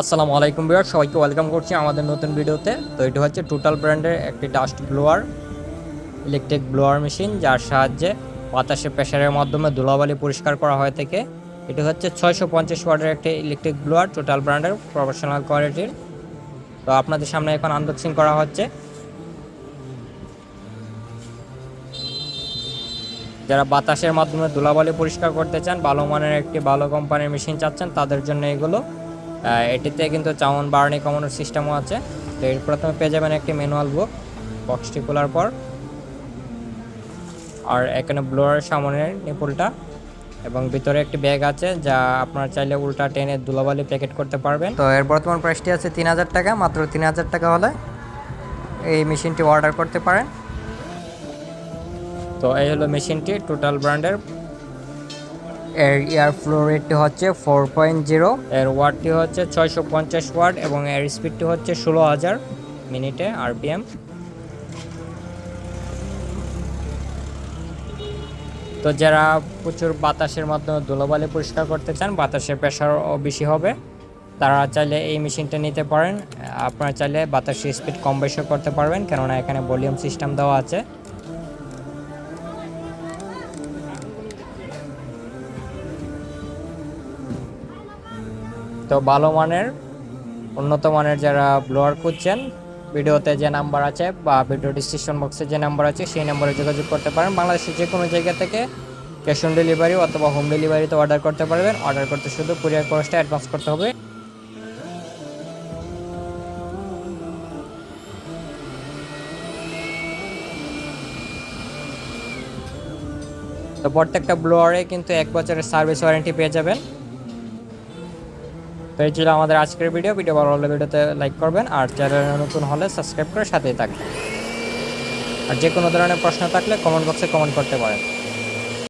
আসসালামু আলাইকুম বিয়ার সবাইকে ওয়েলকাম করছি আমাদের নতুন ভিডিওতে। তো এটা হচ্ছে টোটাল ব্র্যান্ডের একটি dust blower electric blower machine যার সাহায্যে বাতাসে প্রেশারের মাধ্যমে ধুলাবালি পরিষ্কার করা হয়ে থাকে। এটি হচ্ছে ছয়শো পঞ্চাশ ওয়াটের একটি ইলেকট্রিক ব্লোয়ার টোটাল ব্র্যান্ডের প্রফেশনাল কোয়ালিটির তো আপনাদের সামনে এখন আনবক্সিং করা হচ্ছে। যারা বাতাসের মাধ্যমে ধুলাবালি পরিষ্কার করতে চান, ভালো মানের একটি, ভালো কোম্পানির মেশিন চাচ্ছেন, তাদের জন্য এগুলো। এটিতে কিন্তু চাউন বার্নি কমানোর সিস্টেমও আছে। তো এর প্রথমে পেয়ে যাবেন একটি ম্যানুয়াল বুক বক্সটি খোলার পর। আর এখানে ব্লোয়ারের সামনের নিপুলটা এবং ভিতরে একটি ব্যাগ আছে যা আপনার চাইলে উল্টা টেনে ধুলাবালি প্যাকেট করতে পারবেন। তো এর বর্তমান প্রাইসটি আছে তিন হাজার টাকা মাত্র তিন হাজার টাকা হলে এই মেশিনটি অর্ডার করতে পারেন। তো এই হলো মেশিনটি টোটাল ব্র্যান্ডের এর এয়ার ফ্লো রেটটি হচ্ছে ফোর পয়েন্ট জিরো। এর ওয়াটটি হচ্ছে ছয়শো পঞ্চাশ ওয়াট এবং এর স্পিডটি হচ্ছে ষোলো হাজার মিনিটে আরপিএম। তো যারা প্রচুর বাতাসের মাধ্যমে ধুলোবালি পরিষ্কার করতে চান, বাতাসের প্রেশারও বেশি হবে। তারা চাইলে এই মেশিনটা নিতে পারেন। আপনারা চাইলে বাতাসের স্পিড কম বেশি করতে পারবেন, কেননা এখানে ভলিউম সিস্টেম দেওয়া আছে। তো ভালো মানের, উন্নত মানের যারা ব্লোয়ার খুঁজছেন, ভিডিওতে যে নাম্বার আছে বা ভিডিও ডিসক্রিপশন বক্সে যে নাম্বার আছে, সেই নাম্বারে যোগাযোগ করতে পারেন। বাংলাদেশের যে কোনো জায়গা থেকে ক্যাশ অন ডেলিভারি অথবা হোম ডেলিভারিতে অর্ডার করতে পারবেন। অর্ডার করতে শুধু কুরিয়ার খরচটা অ্যাডভান্স করতে হবে। তো প্রত্যেকটা ব্লোয়ারে কিন্তু এক বছরের সার্ভিস ওয়ারেন্টি পেয়ে যাবেন। তো এই ছিল আমাদের আজকের ভিডিও। ভিডিও ভালো হলে ভিডিওতে লাইক করবেন আর চ্যানেলে নতুন হলে সাবস্ক্রাইব করে সাথেই থাকবেন। আর যে কোনো ধরনের প্রশ্ন থাকলে কমেন্ট বক্সে কমেন্ট করতে পারেন।